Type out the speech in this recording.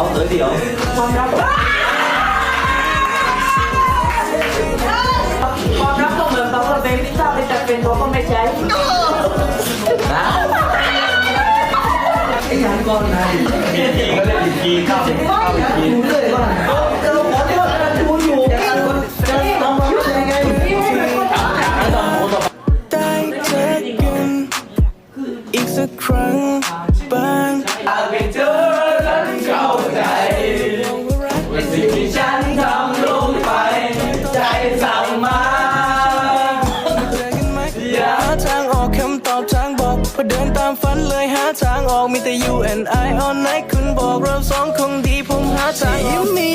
ยวเอความรักความรักก็เหมือนบังเบนที่ชอบแต่เป็นเขาก็ไม่ใช้นะไอ้ยังก่อนนะมีทีก็เล่นอีกีก้าเก้าอีกทีเลยว่าจะขอที่ว่จะดูอยู่จะทำมันยังไงอีกสักครั้ง อกพอเดินตามฝันเลยหาทางออกมีแต่ you and I all night คุณบอกเราสองคงดีผมหาทางออก